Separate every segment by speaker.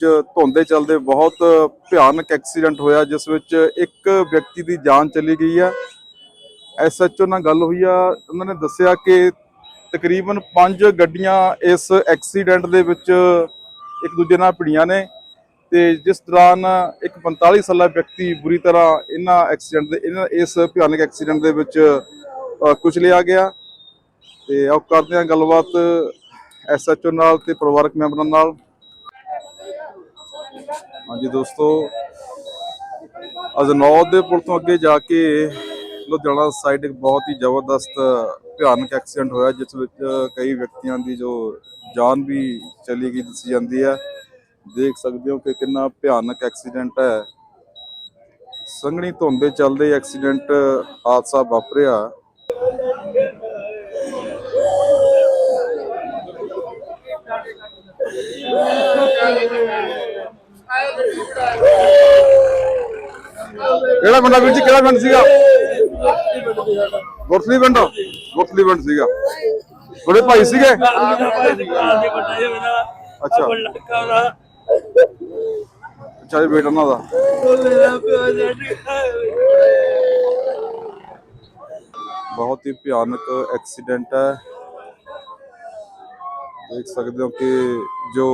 Speaker 1: ਚ ਧੁੰਦ ਦੇ ਚੱਲਦੇ ਬਹੁਤ ਭਿਆਨਕ ਐਕਸੀਡੈਂਟ ਹੋਇਆ ਜਿਸ ਵਿੱਚ ਇੱਕ ਵਿਅਕਤੀ ਦੀ ਜਾਨ ਚਲੀ ਗਈ ਹੈ। ਐਸਐਚਓ ਨਾਲ ਗੱਲ ਹੋਈ ਆ ਉਹਨਾਂ ਨੇ ਦੱਸਿਆ ਕਿ ਤਕਰੀਬਨ 5 ਗੱਡੀਆਂ ਇਸ ਐਕਸੀਡੈਂਟ ਦੇ ਵਿੱਚ ਇੱਕ ਦੂਜੇ ਨਾਲ ਭਿੜੀਆਂ ਨੇ ਤੇ ਜਿਸ ਦੌਰਾਨ ਇੱਕ 45 ਸਾਲਾ ਵਿਅਕਤੀ ਬੁਰੀ ਤਰ੍ਹਾਂ ਇਹਨਾਂ ਐਕਸੀਡੈਂਟ ਦੇ ਇਹਨਾਂ ਇਸ ਭਿਆਨਕ ਐਕਸੀਡੈਂਟ ਦੇ ਵਿੱਚ ਅ, ਕੁਚਲਿਆ ਗਿਆ। ਤੇ ਆਓ ਕਰਦੇ ਹਾਂ ਗੱਲਬਾਤ ਐਸਐਚਓ ਨਾਲ ਤੇ ਪਰਿਵਾਰਕ ਮੈਂਬਰਾਂ ਨਾਲ। ਹਾਂਜੀ ਦੋਸਤੋ ਅਜਨੌਦ ਦੇ ਪੁਲ ਤੋਂ ਅੱਗੇ ਜਾ ਕੇ ਲੁਧਿਆਣਾ ਸਾਈਡ ਇੱਕ ਬਹੁਤ ਹੀ ਜ਼ਬਰਦਸਤ ਭਿਆਨਕ ਐਕਸੀਡੈਂਟ ਹੋਇਆ, ਜਿਸ ਵਿੱਚ ਕਈ ਵਿਅਕਤੀਆਂ ਦੀ ਜੋ ਜਾਨ ਵੀ ਚਲੀ ਗਈ, ਦੱਸੀ ਜਾਂਦੀ ਹੈ। ਦੇਖ ਸਕਦੇ ਹੋ ਕਿ ਕਿੰਨਾ ਭਿਆਨਕ ਐਕਸੀਡੈਂਟ ਹੈ। ਸੰਘਣੀ ਧੁੰਦ ਦੇ ਚੱਲਦੇ ਐਕਸੀਡੈਂਟ ਹਾਦਸਾ ਵਾਪਰਿਆ। ਕਿਹੜਾ ਪਿੰਡ ਵੀਰ ਜੀ? ਕਿਹੜਾ ਪਿੰਡ ਸੀਗਾ? ਗੁਰਸਲੀ ਪਿੰਡ? ਗੁਰਸਲੀ ਪਿੰਡ ਸੀਗਾ। ਤੁਹਾਡੇ ਭਾਈ ਸੀਗੇ? ਅੱਛਾ। ਅੱਛਾ, ਇਹ ਬੇਟਾ ਉਹਨਾਂ ਦਾ। ਬਹੁਤ ਹੀ ਭਿਆਨਕ ਐਕਸੀਡੈਂਟ ਹੈ। ਦੇਖ ਸਕਦੇ ਹੋ ਕਿ ਜੋ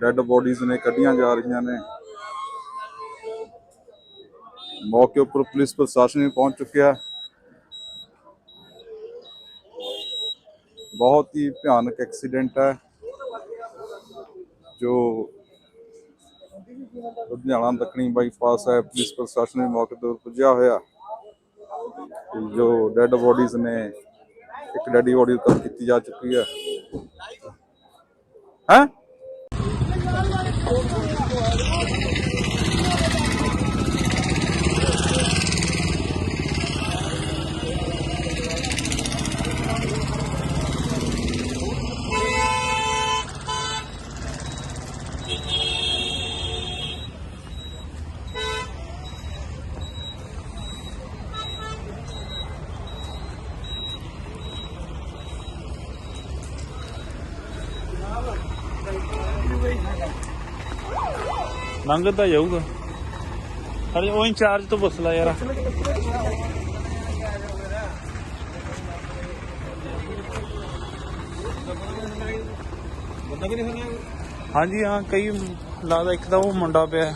Speaker 1: ਡੈੱਡ ਬੋਡੀਜ਼ ਨੇ ਕੱਢੀਆਂ ਜਾ ਰਹੀਆਂ ਨੇ ਮੌਕੇ ਉੱਪਰ ਪੁਲਿਸ ਪ੍ਰਸ਼ਾਸਨ ਵੀ ਪਹੁੰਚ ਚੁੱਕਿਆ ਹੈ ਬਹੁਤ ਹੀ ਭਿਆਨਕ ਐਕਸੀਡੈਂਟ ਹੈ ਜੋ ਲੁਧਿਆਣਾ ਦੱਖਣੀ ਬਾਈਪਾਸ ਹੈ ਪੁਲਿਸ ਪ੍ਰਸ਼ਾਸਨ ਵੀ ਮੌਕੇ ਤੇ ਪੁੱਜਿਆ ਹੋਇਆ ਤੇ ਜੋ ਡੈੱਡ ਬੋਡੀਜ਼ ਨੇ ਇੱਕ ਡੈਡੀ ਬੋਡੀ ਉੱਤਰ ਕੀਤੀ ਜਾ ਚੁੱਕੀ ਹੈ ਹੈ
Speaker 2: ਲੰਘਦਾ ਜਾਊਗਾ ਅਰੇ ਉਹ ਇੰਚਾਰਜ ਤੋਂ ਪੁੱਛ ਲੈ ਯਾਰ। ਹਾਂਜੀ ਹਾਂ ਕਈ ਲੱਗਦਾ ਇੱਕ ਤਾਂ ਉਹ ਮੁੰਡਾ ਪਿਆ।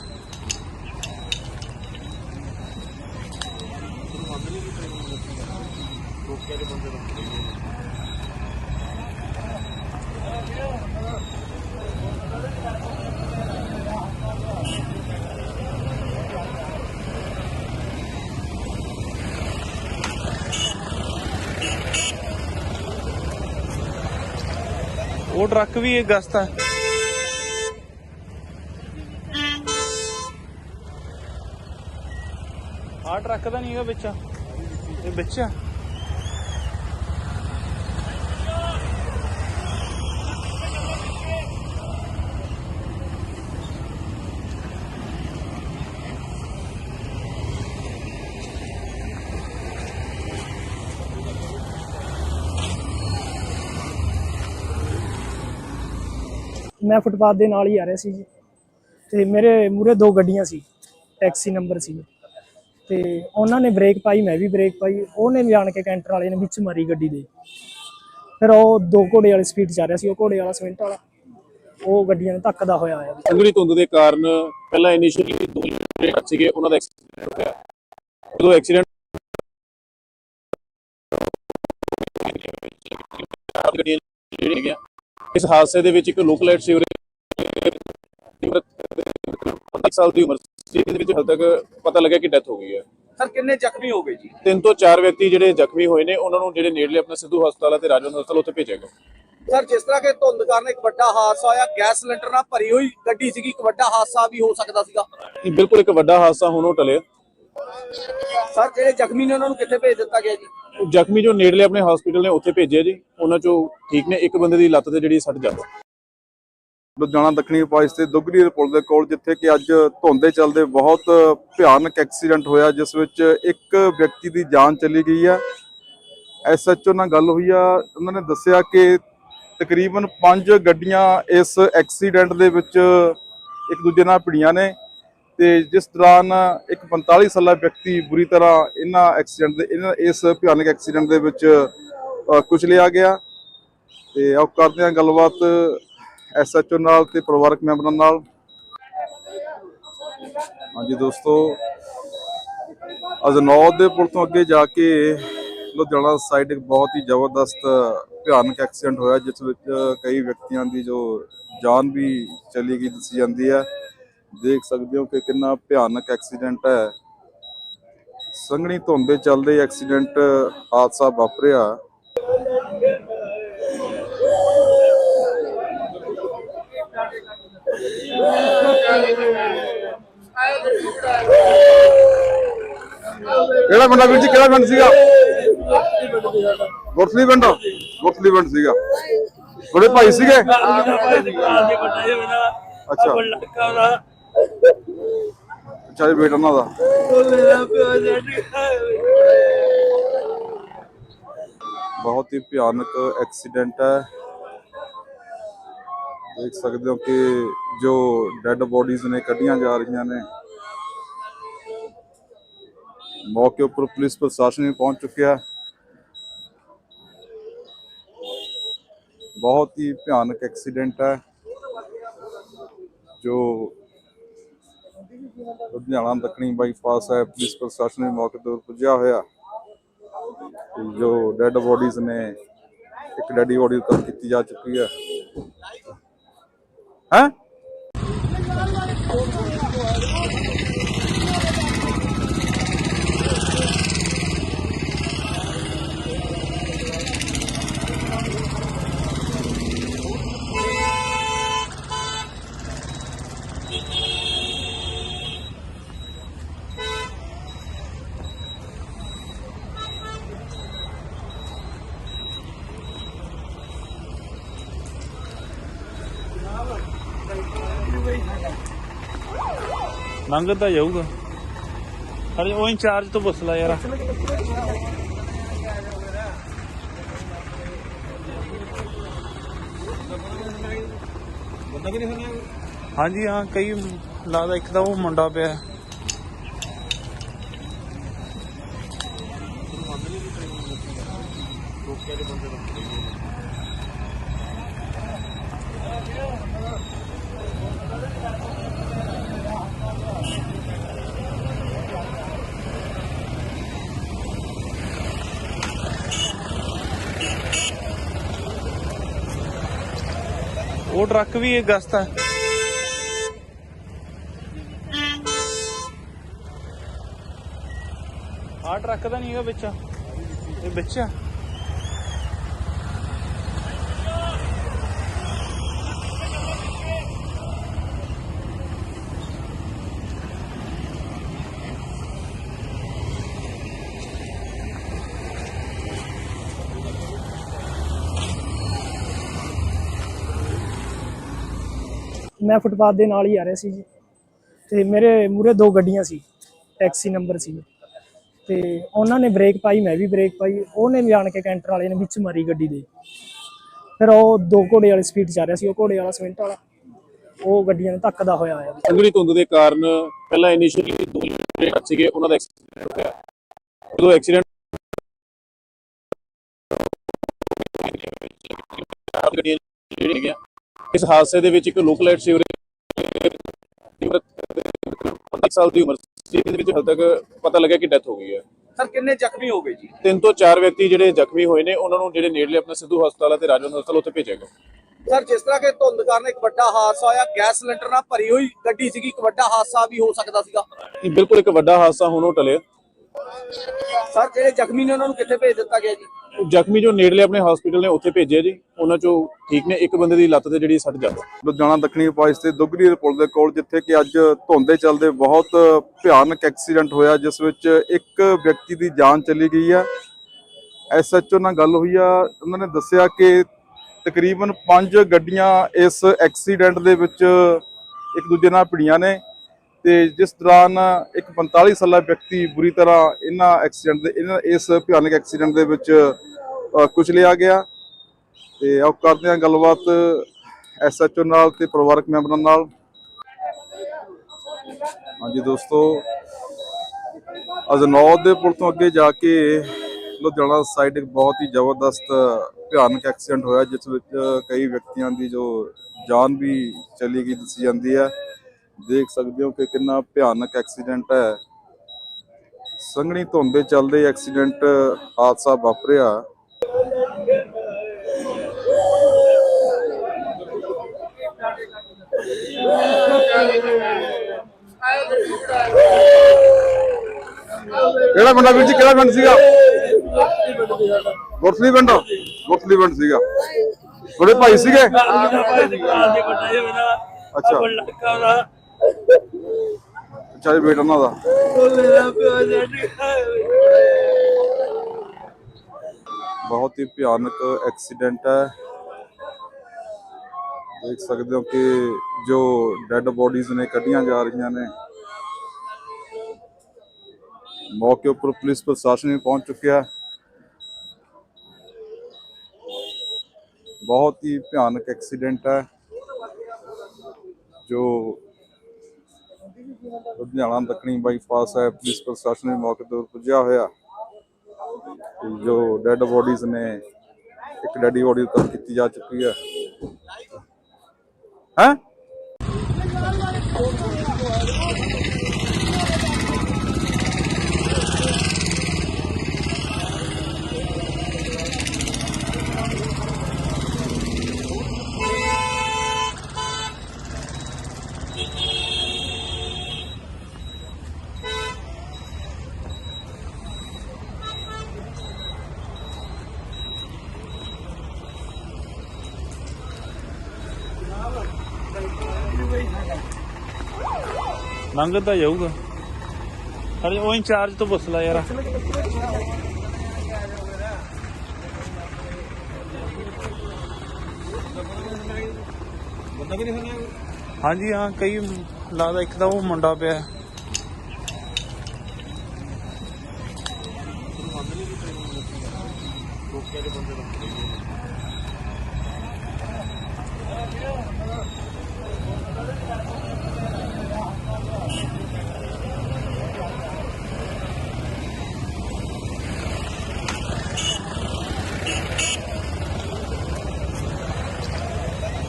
Speaker 2: ਟਰੱਕ ਵੀ ਇਹ ਗਸਤ ਹੈ ਆਹ ਟਰੱਕ ਤਾਂ ਨਹੀਂ ਹੈਗਾ ਵਿੱਚ। ਇਹ ਵਿੱਚ ਆ।
Speaker 3: ਮੈਂ ਫੁੱਟਪਾਥ ਦੇ ਨਾਲ ਹੀ ਆ ਰਿਹਾ ਸੀ ਜੀ। ਤੇ ਮੇਰੇ ਮੂਰੇ ਦੋ ਗੱਡੀਆਂ ਸੀ, ਟੈਕਸੀ ਨੰਬਰ ਸੀ। ਤੇ ਉਹਨਾਂ ਨੇ ਬ੍ਰੇਕ ਪਾਈ, ਮੈਂ ਵੀ ਬ੍ਰੇਕ ਪਾਈ। ਉਹਨੇ ਵੀ ਕੇ ਕੈਂਟਰ ਵਾਲੇ ਨੇ ਵਿੱਚ ਮਾਰੀ ਗੱਡੀ ਦੇ। ਫਿਰ ਉਹ ਦੋ ਘੋੜੇ ਵਾਲੀ ਸਪੀਡ ਚ ਆ ਰਿਹਾ ਸੀ, ਉਹ ਘੋੜੇ ਵਾਲਾ ਸਵਿੰਟ ਵਾਲਾ। ਉਹ ਗੱਡੀਆਂ ਨੂੰ ਧੱਕਦਾ ਹੋਇਆ ਆਇਆ
Speaker 4: ਸੰਘਣੀ ਧੁੰਦ ਦੇ ਕਾਰਨ ਪਹਿਲਾਂ ਇਨੀਸ਼ੀਅਲੀ ਦੋ ਜਿਹੜੇ ਸੀਗੇ, ਉਹਨਾਂ ਦਾ ਐਕਸੀਡੈਂਟ ਹੋਇਆ ਜਦੋਂ ਐਕਸੀਡੈਂਟ ਜਿਹੜੀਆਂ ਇਸ ਹਾਦਸੇ ਦੇ ਵਿੱਚ ਇੱਕ ਲੋਕਲ ਐਡ ਸੀਵਰੇਜ 25 ਸਾਲ ਦੀ ਉਮਰ ਸੀ। ਇਹਦੇ ਵਿੱਚ ਹਾਲ ਤੱਕ ਪਤਾ ਲੱਗਿਆ ਕਿ ਡੈਥ ਹੋ ਗਈ ਹੈ।
Speaker 5: ਸਰ ਕਿੰਨੇ ਜ਼ਖਮੀ ਹੋ ਗਏ ਜੀ?
Speaker 4: ਤਿੰਨ ਤੋਂ ਚਾਰ ਵਿਅਕਤੀ ਜਿਹੜੇ ਜ਼ਖਮੀ ਹੋਏ ਨੇ ਉਹਨਾਂ ਨੂੰ ਜਿਹੜੇ ਨੇੜਲੇ ਆਪਣਾ ਸਿੱਧੂ ਹਸਪਤਾਲ ਅਤੇ ਰਾਜਵੰਦ ਹਸਪਤਾਲ ਉੱਥੇ ਭੇਜਿਆ ਗਿਆ।
Speaker 5: ਸਰ ਜਿਸ ਤਰ੍ਹਾਂ ਕਿ ਧੁੰਦ ਕਾਰਨ ਇੱਕ ਵੱਡਾ ਹਾਦਸਾ ਹੋਇਆ ਗੈਸ ਸਿਲੰਡਰ ਨਾਲ ਭਰੀ ਹੋਈ ਗੱਡੀ ਸੀਗੀ ਇੱਕ ਵੱਡਾ ਹਾਦਸਾ ਵੀ ਹੋ ਸਕਦਾ ਸੀਗਾ।
Speaker 4: ਇਹ ਬਿਲਕੁਲ ਇੱਕ ਵੱਡਾ ਹਾਦਸਾ ਹੁਣ ਉਹ ਟਲਿਆ।
Speaker 5: ਸਰ ਜਿਹੜੇ ਜ਼ਖਮੀ ਨੇ ਉਹਨਾਂ ਨੂੰ ਕਿੱਥੇ ਭੇਜ ਦਿੱਤਾ ਗਿਆ ਜੀ?
Speaker 4: ਜ਼ਖਮੀ ਜੋ ਨੇੜਲੇ ਆਪਣੇ ਹਸਪੀਟਲ ਨੇ ਉੱਥੇ ਭੇਜਿਆ ਜੀ, ਉਹਨਾਂ ਚੋਂ ਠੀਕ ਨੇ, ਇੱਕ ਬੰਦੇ ਦੀ ਲੱਤ ਤੇ ਜਿਹੜੀ ਸੱਟ ਜ਼ਿਆਦਾ
Speaker 1: ਲੁਧਿਆਣਾ ਦੱਖਣੀ ਪਾਸ ਤੇ ਦੁਗਰੀ ਦੇ ਪੁਲ ਦੇ ਕੋਲ, ਜਿੱਥੇ ਕਿ ਅੱਜ ਧੁੰਦ ਦੇ ਚੱਲਦੇ ਬਹੁਤ ਭਿਆਨਕ ਐਕਸੀਡੈਂਟ ਹੋਇਆ, ਜਿਸ ਵਿੱਚ ਇੱਕ ਵਿਅਕਤੀ ਦੀ ਜਾਨ ਚਲੀ ਗਈ ਹੈ। ਐਸਐਚਓ ਨਾਲ ਗੱਲ ਹੋਈ ਆ, ਉਹਨਾਂ ਨੇ ਦੱਸਿਆ ਕਿ ਤਕਰੀਬਨ 5 ਗੱਡੀਆਂ ਇਸ ਐਕਸੀਡੈਂਟ ਦੇ ਵਿੱਚ ਇੱਕ ਦੂਜੇ ਨਾਲ ਭਿੜੀਆਂ ਨੇ। ਤੇ ਜਿਸ ਦੌਰਾਨ ਇੱਕ 45 ਸਾਲਾ ਵਿਅਕਤੀ ਬੁਰੀ ਤਰ੍ਹਾਂ ਇਹਨਾਂ ਐਕਸੀਡੈਂਟ ਦੇ ਇਹਨਾਂ ਇਸ ਭਿਆਨਕ ਐਕਸੀਡੈਂਟ ਦੇ ਵਿੱਚ ਅ, ਕੁਚਲਿਆ ਗਿਆ। ਤੇ ਆਓ ਕਰਦੇ ਹਾਂ ਗੱਲਬਾਤ ਐਸਐਚਓ ਨਾਲ ਤੇ ਪਰਿਵਾਰਕ ਮੈਂਬਰਾਂ ਨਾਲ। ਹਾਂਜੀ ਦੋਸਤੋ ਅਜਨੌਦ ਦੇ ਪੁਲ ਤੋਂ ਅੱਗੇ ਜਾ ਕੇ ਲੁਧਿਆਣਾ ਸਾਈਡ ਇੱਕ ਬਹੁਤ ਹੀ ਜ਼ਬਰਦਸਤ ਭਿਆਨਕ ਐਕਸੀਡੈਂਟ ਹੋਇਆ ਜਿਸ ਵਿੱਚ ਕਈ ਵਿਅਕਤੀਆਂ ਦੀ ਜੋ ਜਾਨ ਵੀ ਚਲੀ ਗਈ ਦੱਸੀ ਜਾਂਦੀ ਹੈ। ਦੇਖ ਸਕਦੇ ਹੋ ਕਿ ਕਿੰਨਾ ਭਿਆਨਕ ਐਕਸੀਡੈਂਟ ਹੈ ਸੰਘਣੀ ਧੁੰਦ ਦੇ ਚੱਲਦੇ ਐਕਸੀਡੈਂਟ ਹਾਦਸਾ ਵਾਪਰਿਆ ਕਿਹੜਾ ਪਿੰਡ ਆ ਵੀਰ ਜੀ ਕਿਹੜਾ ਪਿੰਡ ਸੀਗਾ ਗੁਰਸਲੀ ਪਿੰਡ ਗੁਰਸਲੀ ਪਿੰਡ ਸੀਗਾ ਤੁਹਾਡੇ ਭਾਈ ਸੀਗੇ ਅੱਛਾ ਅੱਛਾ ਇਹ ਬੇਟਾ ਉਹਨਾਂ ਦਾ ਬਹੁਤ ਹੀ ਭਿਆਨਕ ਐਕਸੀਡੈਂਟ ਹੈ ਦੇਖ ਸਕਦੇ ਹੋ ਕਿ ਜੋ ਡੈੱਡ ਬੋਡੀਜ਼ ਨੇ ਕੱਢੀਆਂ ਜਾ ਰਹੀਆਂ ਨੇ ਮੌਕੇ ਉੱਪਰ ਪੁਲਿਸ ਪ੍ਰਸ਼ਾਸਨ ਵੀ ਪਹੁੰਚ ਚੁੱਕਿਆ ਹੈ ਬਹੁਤ ਹੀ ਭਿਆਨਕ ਐਕਸੀਡੈਂਟ ਹੈ ਜੋ ਲੁਧਿਆਣਾ ਦੱਖਣੀ ਬਾਈਪਾਸ ਹੈ, ਪੁਲਿਸ ਪ੍ਰਸ਼ਾਸਨ ਵੀ ਮੌਕੇ ਤੇ ਪੁੱਜਿਆ ਹੋਇਆ। ਜੋ ਡੈੱਡ ਬੋਡੀਜ਼ ਨੇ, ਇੱਕ ਡੈਡੀ ਬੋਡੀ ਉੱਤਰ ਕੀਤੀ ਜਾ ਚੁੱਕੀ ਹੈ। ਹੈ?
Speaker 2: ਲੰਘ ਤਾਂ ਜਾਊਗਾ। ਅਰੇ ਉਹ ਇੰਚਾਰਜ ਤੋਂ ਪੁੱਛ ਲੈ ਯਾਰ। ਹਾਂਜੀ ਹਾਂ ਕਈ ਲੱਗਦਾ ਇੱਕ ਤਾਂ ਉਹ ਮੁੰਡਾ ਪਿਆ। ਉਹ ਟਰੱਕ ਵੀ ਇਹ ਗਸਤ ਹੈ ਆਹ ਟਰੱਕ ਦਾ ਨਹੀਂ ਹੈਗਾ ਵਿੱਚ। ਇਹ ਵਿੱਚ ਆ।
Speaker 3: ਮੈਂ ਫੁੱਟਪਾਥ ਦੇ ਨਾਲ ਹੀ ਆ ਰਿਹਾ ਸੀ ਜੀ। ਤੇ ਮੇਰੇ ਮੂਰੇ ਦੋ ਗੱਡੀਆਂ ਸੀ, ਟੈਕਸੀ ਨੰਬਰ ਸੀ। ਤੇ ਉਹਨਾਂ ਨੇ ਬ੍ਰੇਕ ਪਾਈ, ਮੈਂ ਵੀ ਬ੍ਰੇਕ ਪਾਈ। ਉਹਨੇ ਵੀ ਕੇ ਕੈਂਟਰ ਵਾਲੇ ਨੇ ਵਿੱਚ ਮਾਰੀ ਗੱਡੀ ਦੇ। ਫਿਰ ਉਹ ਦੋ ਘੋੜੇ ਵਾਲੀ ਸਪੀਡ 'ਚ ਆ ਰਿਹਾ ਸੀ, ਉਹ ਘੋੜੇ ਵਾਲਾ ਸਿਮੈਂਟ ਵਾਲਾ। ਉਹ ਗੱਡੀਆਂ ਨੂੰ ਧੱਕਦਾ ਹੋਇਆ ਆਇਆ
Speaker 4: ਸੰਘਣੀ ਧੁੰਦ ਦੇ ਕਾਰਨ ਪਹਿਲਾਂ ਇਨੀਸ਼ੀਅਲੀ ਦੋ ਜਿਹੜੇ ਸੀਗੇ, ਉਹਨਾਂ ਦਾ ਐਕਸੀਡੈਂਟ ਹੋਇਆ ਜਦੋਂ ਐਕਸੀਡੈਂਟ ਜਿਹੜੀਆਂ ਇਸ ਹਾਦਸੇ ਦੇ ਵਿੱਚ ਇੱਕ ਲੋਕਲ ਲਾਈਟ ਸੇਵਰ 25 ਸਾਲ ਦੀ ਉਮਰ ਸੀ ਜਿਹਦੇ ਵਿੱਚ ਹਾਲ ਤੱਕ ਪਤਾ ਲੱਗਿਆ ਕਿ ਡੈਥ ਹੋ ਗਈ ਹੈ।
Speaker 5: ਸਰ ਕਿੰਨੇ ਜ਼ਖਮੀ ਹੋ ਗਏ ਜੀ?
Speaker 4: ਤਿੰਨ ਤੋਂ ਚਾਰ ਵਿਅਕਤੀ ਜਿਹੜੇ ਜ਼ਖਮੀ ਹੋਏ ਨੇ ਉਹਨਾਂ ਨੂੰ ਜਿਹੜੇ ਨੇੜਲੇ ਆਪਣਾ ਸਿੱਧੂ ਹਸਪਤਾਲ ਅਤੇ ਰਾਜਵੰਦ ਹਸਪਤਾਲ ਉੱਥੇ ਭੇਜਿਆ ਗਿਆ।
Speaker 5: ਸਰ ਜਿਸ ਤਰ੍ਹਾਂ ਕਿ ਧੁੰਦ ਕਾਰਨ ਇੱਕ ਵੱਡਾ ਹਾਦਸਾ ਹੋਇਆ ਗੈਸ ਸਿਲੰਡਰ ਨਾਲ ਭਰੀ ਹੋਈ ਗੱਡੀ ਸੀਗੀ ਇੱਕ ਵੱਡਾ ਹਾਦਸਾ ਵੀ ਹੋ ਸਕਦਾ ਸੀਗਾ।
Speaker 4: ਬਿਲਕੁਲ ਇੱਕ ਵੱਡਾ ਹਾਦਸਾ ਹੁਣ ਉਹ ਟਲਿਆ।
Speaker 5: ਸਰ ਜਿਹੜੇ ਜ਼ਖਮੀ ਨੇ ਉਹਨਾਂ ਨੂੰ ਕਿੱਥੇ ਭੇਜ ਦਿੱਤਾ ਗਿਆ ਜੀ?
Speaker 4: ਜ਼ਖਮੀ ਜੋ ਨੇੜਲੇ ਆਪਣੇ ਹਸਪੀਟਲ ਨੇ ਉੱਥੇ ਭੇਜਿਆ ਜੀ, ਉਹਨਾਂ ਚੋਂ ਠੀਕ ਨੇ, ਇੱਕ ਬੰਦੇ ਦੀ ਲੱਤ ਤੇ ਜਿਹੜੀ ਸੱਟ ਜ਼ਿਆਦਾ
Speaker 1: ਲੁਧਿਆਣਾ ਦੱਖਣੀ ਪਾਸ ਤੇ ਦੁਗਰੀ ਪੁਲ ਦੇ ਕੋਲ, ਜਿੱਥੇ ਕਿ ਅੱਜ ਧੁੰਦ ਦੇ ਚੱਲਦੇ ਬਹੁਤ ਭਿਆਨਕ ਐਕਸੀਡੈਂਟ ਹੋਇਆ, ਜਿਸ ਵਿੱਚ ਇੱਕ ਵਿਅਕਤੀ ਦੀ ਜਾਨ ਚਲੀ ਗਈ ਹੈ ਐਸਐਚਓ ਨਾਲ ਗੱਲ ਹੋਈ ਆ, ਉਹਨਾਂ ਨੇ ਦੱਸਿਆ ਕਿ ਤਕਰੀਬਨ 5 ਗੱਡੀਆਂ ਇਸ ਐਕਸੀਡੈਂਟ ਦੇ ਵਿੱਚ ਇੱਕ ਦੂਜੇ ਨਾਲ ਭਿੜੀਆਂ ਨੇ। ਤੇ ਜਿਸ ਦੌਰਾਨ ਇੱਕ 45 ਸਾਲਾ ਵਿਅਕਤੀ ਬੁਰੀ ਤਰ੍ਹਾਂ ਇਹਨਾਂ ਐਕਸੀਡੈਂਟ ਦੇ ਇਹਨਾਂ ਇਸ ਭਿਆਨਕ ਐਕਸੀਡੈਂਟ ਦੇ ਵਿੱਚ ਅ, ਕੁਚਲਿਆ ਗਿਆ। ਤੇ ਆਓ ਕਰਦੇ ਹਾਂ ਗੱਲਬਾਤ ਐਸਐਚਓ ਨਾਲ ਤੇ ਪਰਿਵਾਰਕ ਮੈਂਬਰਾਂ ਨਾਲ। ਹਾਂਜੀ ਦੋਸਤੋ ਅਜਨੌਦ ਦੇ ਪੁਲ ਤੋਂ ਅੱਗੇ ਜਾ ਕੇ ਲੁਧਿਆਣਾ ਸਾਈਡ ਇੱਕ ਬਹੁਤ ਹੀ ਜ਼ਬਰਦਸਤ ਭਿਆਨਕ ਐਕਸੀਡੈਂਟ ਹੋਇਆ ਜਿਸ ਵਿੱਚ ਕਈ ਵਿਅਕਤੀਆਂ ਦੀ ਜੋ ਜਾਨ ਵੀ ਚਲੀ ਗਈ ਦੱਸੀ ਜਾਂਦੀ ਹੈ। ਦੇਖ ਸਕਦੇ ਹੋ ਕਿ ਕਿੰਨਾ ਭਿਆਨਕ ਐਕਸੀਡੈਂਟ ਹੈ ਸੰਘਣੀ ਧੁੰਦ ਦੇ ਚੱਲਦੇ ਐਕਸੀਡੈਂਟ ਹਾਦਸਾ ਵਾਪਰਿਆ ਕਿਹੜਾ ਪਿੰਡ ਵੀਰ ਜੀ ਕਿਹੜਾ ਪਿੰਡ ਸੀਗਾ ਗੁਰਸਲੀ ਪਿੰਡ ਗੁਰਸਲੀ ਪਿੰਡ ਸੀਗਾ ਤੁਹਾਡੇ ਭਾਈ ਸੀਗੇ ਅੱਛਾ ਅੱਛਾ ਜੀ ਬੇਟਾ ਉਹਨਾਂ ਦਾ ਬਹੁਤ ਹੀ ਭਿਆਨਕ ਐਕਸੀਡੈਂਟ ਹੈ ਦੇਖ ਸਕਦੇ ਹੋ ਕਿ ਜੋ ਡੈੱਡ ਬੋਡੀਜ਼ ਨੇ ਕੱਢੀਆਂ ਜਾ ਰਹੀਆਂ ਨੇ ਮੌਕੇ ਉੱਪਰ ਪੁਲਿਸ ਪ੍ਰਸ਼ਾਸਨ ਵੀ ਪਹੁੰਚ ਚੁੱਕਿਆ ਹੈ ਬਹੁਤ ਹੀ ਭਿਆਨਕ ਐਕਸੀਡੈਂਟ ਹੈ ਜੋ ਲੁਧਿਆਣਾ ਦੱਖਣੀ ਬਾਈਪਾਸ ਹੈ, ਪੁਲਿਸ ਪ੍ਰਸ਼ਾਸਨ ਵੀ ਮੌਕੇ ਤੇ ਪੁੱਜਿਆ ਹੋਇਆ। ਜੋ ਡੈੱਡ ਬੋਡੀਜ਼ ਨੇ, ਇੱਕ ਡੈਡੀ ਬੋਡੀ ਉੱਤਰ ਕੀਤੀ ਜਾ ਚੁੱਕੀ ਹੈ। ਹੈ?
Speaker 2: ਤਾਂ ਜਾਊਗਾ। ਹਰੇ ਉਹ ਇੰਚਾਰਜ ਤੋਂ ਪੁੱਛ ਲੈ ਯਾਰ। ਹਾਂਜੀ ਹਾਂ ਕਈ ਲੱਗਦਾ ਇੱਕ ਤਾਂ ਉਹ ਮੁੰਡਾ ਪਿਆ।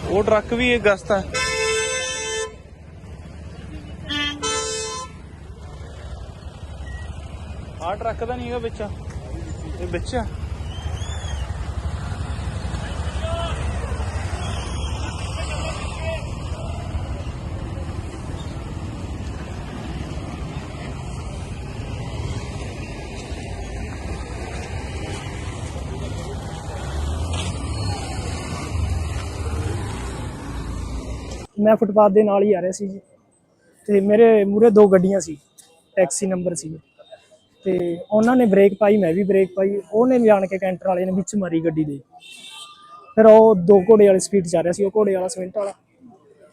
Speaker 2: ਉਹ ਟਰੱਕ ਵੀ ਇਹ ਗਸਤ ਹੈ ਆਹ ਟਰੱਕ ਤਾਂ ਨਹੀਂ ਹੈਗਾ ਵਿੱਚ। ਇਹ ਵਿੱਚ ਆ।
Speaker 3: ਮੈਂ ਫੁੱਟਪਾਥ ਦੇ ਨਾਲ ਹੀ ਆ ਰਿਹਾ ਸੀ ਜੀ। ਤੇ ਮੇਰੇ ਮੂਰੇ ਦੋ ਗੱਡੀਆਂ ਸੀ, ਟੈਕਸੀ ਨੰਬਰ ਸੀ। ਤੇ ਉਹਨਾਂ ਨੇ ਬ੍ਰੇਕ ਪਾਈ, ਮੈਂ ਵੀ ਬ੍ਰੇਕ ਪਾਈ। ਉਹਨੇ ਜਾਣ ਕੇ ਕੈਂਟਰ ਵਾਲੇ ਨੇ ਵਿੱਚ ਮਾਰੀ ਗੱਡੀ ਦੇ। ਫਿਰ ਉਹ ਦੋ ਘੋੜੇ ਵਾਲੀ ਸਪੀਡ ਚ ਆ ਰਿਹਾ ਸੀ, ਉਹ ਘੋੜੇ ਵਾਲਾ ਸਿਮੈਂਟ ਵਾਲਾ।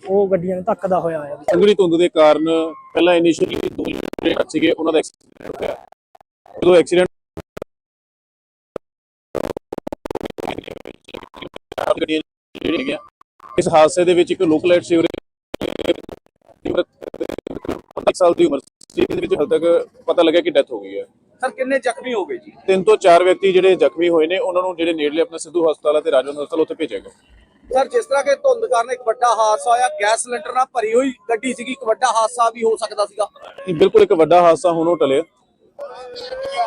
Speaker 3: ਉਹ ਗੱਡੀਆਂ ਨੇ ਧੱਕਦਾ ਹੋਇਆ ਆਇਆ।
Speaker 4: ਸੰਘਣੀ ਧੁੰਦ ਦੇ ਕਾਰਨ ਪਹਿਲਾਂ ਇਨੀਸ਼ੀਅਲੀ ਦੋ ਜਿਹੜੇ ਸੀਗੇ, ਉਹਨਾਂ ਦਾ ਐਕਸੀਡੈਂਟ ਹੋਇਆ। ਜਦੋਂ ਐਕਸੀਡੈਂਟ ਗੱਡੀਆਂ ਜਿਹੜੀਆਂ ਇਸ ਹਾਦਸੇ ਦੇ ਵਿੱਚ ਇੱਕ ਲੋਕਲ ਐਡ ਸੀ ਉਰੇ 15 ਸਾਲ ਦੀ ਉਮਰ ਸੀ ਇਹਦੇ ਵਿੱਚ ਹਾਲ ਤੱਕ ਪਤਾ ਲੱਗਿਆ ਕਿ ਡੈਥ ਹੋ ਗਈ ਹੈ।
Speaker 5: ਸਰ ਕਿੰਨੇ ਜ਼ਖਮੀ ਹੋ ਗਏ ਜੀ?
Speaker 4: ਤਿੰਨ ਤੋਂ ਚਾਰ ਵਿਅਕਤੀ ਜਿਹੜੇ ਜ਼ਖਮੀ ਹੋਏ ਨੇ ਉਹਨਾਂ ਨੂੰ ਜਿਹੜੇ ਨੇੜਲੇ ਆਪਣੇ ਸਿੱਧੂ ਹਸਪਤਾਲ ਅਤੇ ਰਾਜਵੰਦ ਹਸਪਤਾਲ ਉੱਥੇ ਭੇਜਿਆ ਗਿਆ।
Speaker 5: ਸਰ ਜਿਸ ਤਰ੍ਹਾਂ ਕਿ ਧੁੰਦ ਕਾਰਨ ਇੱਕ ਵੱਡਾ ਹਾਦਸਾ ਹੋਇਆ ਗੈਸ ਸਿਲੰਡਰ ਨਾਲ ਭਰੀ ਹੋਈ ਗੱਡੀ ਸੀਗੀ ਇੱਕ ਵੱਡਾ ਹਾਦਸਾ ਵੀ ਹੋ ਸਕਦਾ ਸੀਗਾ।
Speaker 4: ਬਿਲਕੁਲ ਇੱਕ ਵੱਡਾ ਹਾਦਸਾ ਹੁਣ ਉਹ ਟਲਿਆ।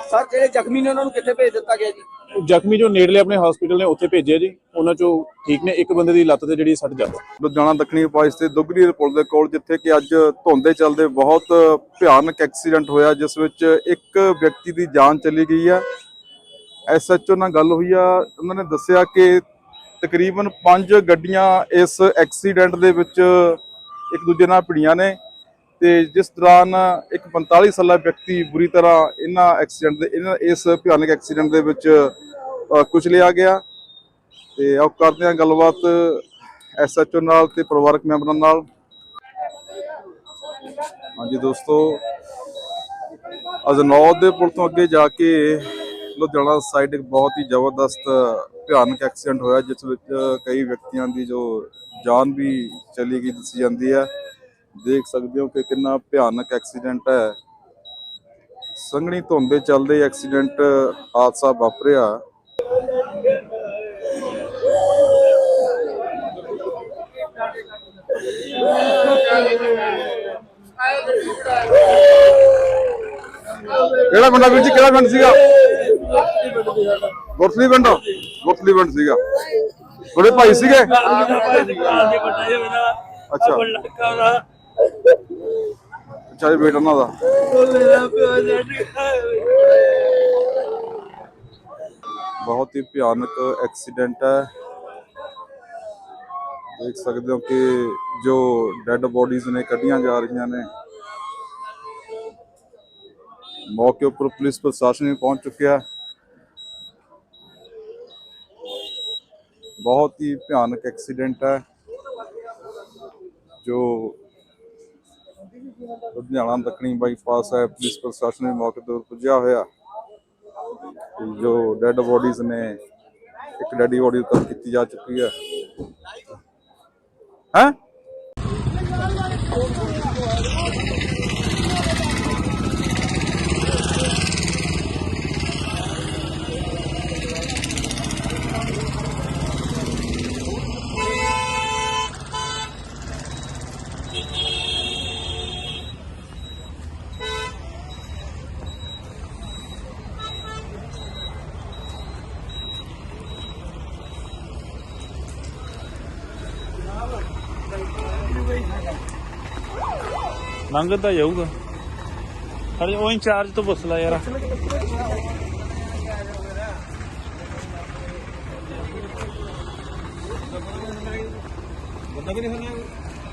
Speaker 5: ਸਰ ਜਿਹੜੇ ਜ਼ਖਮੀ ਨੇ ਉਹਨਾਂ ਨੂੰ ਕਿੱਥੇ ਭੇਜ ਦਿੱਤਾ ਗਿਆ ਜੀ?
Speaker 4: ਜ਼ਖਮੀ ਜੋ ਨੇੜਲੇ ਆਪਣੇ ਹਸਪੀਟਲ ਨੇ, ਉੱਥੇ ਭੇਜਿਆ ਜੀ। ਉਹਨਾਂ ਚੋਂ ਠੀਕ ਨੇ, ਇੱਕ ਬੰਦੇ ਦੀ ਲੱਤ ਤੇ ਜਿਹੜੀ ਸੱਟ ਜ਼ਿਆਦਾ।
Speaker 1: ਲੁਧਿਆਣਾ ਦੱਖਣੀ ਬਾਈਪਾਸ ਤੇ ਦੁੱਗਰੀ ਪੁਲ ਦੇ ਕੋਲ, ਜਿੱਥੇ ਕਿ ਅੱਜ ਧੁੰਦ ਦੇ ਚੱਲਦੇ ਬਹੁਤ ਭਿਆਨਕ ਐਕਸੀਡੈਂਟ ਹੋਇਆ, ਜਿਸ ਵਿੱਚ ਇੱਕ ਵਿਅਕਤੀ ਦੀ ਜਾਨ ਚਲੀ ਗਈ ਹੈ। ਐਸਐਚਓ ਨਾਲ ਗੱਲ ਹੋਈ ਆ, ਉਹਨਾਂ ਨੇ ਦੱਸਿਆ ਕਿ ਤਕਰੀਬਨ 5 ਗੱਡੀਆਂ ਇਸ ਐਕਸੀਡੈਂਟ ਦੇ ਵਿੱਚ ਇੱਕ ਦੂਜੇ ਨਾਲ ਭਿੜੀਆਂ ਨੇ। ਤੇ ਜਿਸ ਦੌਰਾਨ ਇੱਕ 45 ਸਾਲਾ ਵਿਅਕਤੀ ਬੁਰੀ ਤਰ੍ਹਾਂ ਇਹਨਾਂ ਐਕਸੀਡੈਂਟ ਦੇ ਇਹਨਾਂ ਇਸ ਭਿਆਨਕ ਐਕਸੀਡੈਂਟ ਦੇ ਵਿੱਚ ਅ, ਕੁਚਲਿਆ ਗਿਆ। ਤੇ ਆਓ ਕਰਦੇ ਹਾਂ ਗੱਲਬਾਤ ਐਸਐਚਓ ਨਾਲ ਤੇ ਪਰਿਵਾਰਕ ਮੈਂਬਰਾਂ ਨਾਲ। ਹਾਂਜੀ ਦੋਸਤੋ ਅਜਨੌਦ ਦੇ ਪੁਲ ਤੋਂ ਅੱਗੇ ਜਾ ਕੇ ਲੁਧਿਆਣਾ ਸਾਈਡ ਇੱਕ ਬਹੁਤ ਹੀ ਜ਼ਬਰਦਸਤ ਭਿਆਨਕ ਐਕਸੀਡੈਂਟ ਹੋਇਆ ਜਿਸ ਵਿੱਚ ਕਈ ਵਿਅਕਤੀਆਂ ਦੀ ਜੋ ਜਾਨ ਵੀ ਚਲੀ ਗਈ ਦੱਸੀ ਜਾਂਦੀ ਹੈ। ਦੇਖ ਸਕਦੇ ਹੋ ਕਿ ਕਿੰਨਾ ਭਿਆਨਕ ਐਕਸੀਡੈਂਟ ਹੈ। ਸੰਘਣੀ ਧੁੰਦ ਦੇ ਚੱਲਦੇ ਐਕਸੀਡੈਂਟ ਹਾਦਸਾ ਵਾਪਰਿਆ। ਕਿਹੜਾ ਪਿੰਡ ਜੀ? ਕਿਹੜਾ ਪਿੰਡ ਸੀਗਾ? ਗੁਰਸਲੀ ਪਿੰਡ? ਗੁਰਸਲੀ ਪਿੰਡ ਸੀਗਾ। ਤੁਹਾਡੇ ਭਾਈ ਸੀਗੇ? ਅੱਛਾ। ਅੱਛਾ ਇਹ ਬੇਟਾ ਉਹਨਾਂ ਦਾ ਬਹੁਤ ਹੀ ਭਿਆਨਕ ਐਕਸੀਡੈਂਟ ਹੈ ਦੇਖ ਸਕਦੇ ਹੋ ਕਿ ਜੋ ਡੈੱਡ ਬੋਡੀਜ਼ ਨੇ ਕੱਢੀਆਂ ਜਾ ਰਹੀਆਂ ਨੇ ਮੌਕੇ ਉੱਪਰ ਪੁਲਿਸ ਪ੍ਰਸ਼ਾਸਨ ਵੀ ਪਹੁੰਚ ਚੁੱਕਿਆ ਹੈ ਬਹੁਤ ਹੀ ਭਿਆਨਕ ਐਕਸੀਡੈਂਟ ਹੈ ਜੋ ਲੁਧਿਆਣਾ ਦੱਖਣੀ ਬਾਈਪਾਸ ਹੈ ਪੁਲਿਸ ਪ੍ਰਸ਼ਾਸਨ ਵੀ ਮੌਕੇ ਤੇ ਪੁੱਜਿਆ ਹੋਇਆ। ਜੋ ਡੈੱਡ ਬੋਡੀਜ਼ ਨੇ, ਇੱਕ ਡੈਡੀ ਬੋਡੀ ਉੱਤਰ ਕੀਤੀ ਜਾ ਚੁੱਕੀ ਹੈ। ਹੈ?
Speaker 2: ਲੰਘ ਤਾਂ ਜਾਊਗਾ। ਹਰੇ ਉਹ ਇੰਚਾਰਜ ਤੋਂ ਪੁੱਛ ਲੈ ਯਾਰ।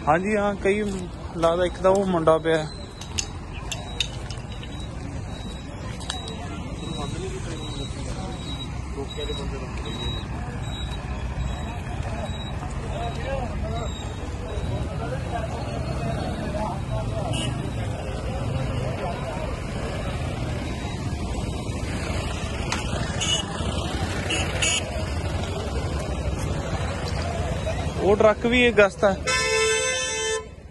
Speaker 2: ਹਾਂਜੀ ਹਾਂ ਕਈ ਲੱਗਦਾ ਇੱਕ ਤਾਂ ਉਹ ਮੁੰਡਾ ਪਿਆ। ਟਰੱਕ ਵੀ ਇਹ ਗਸਤ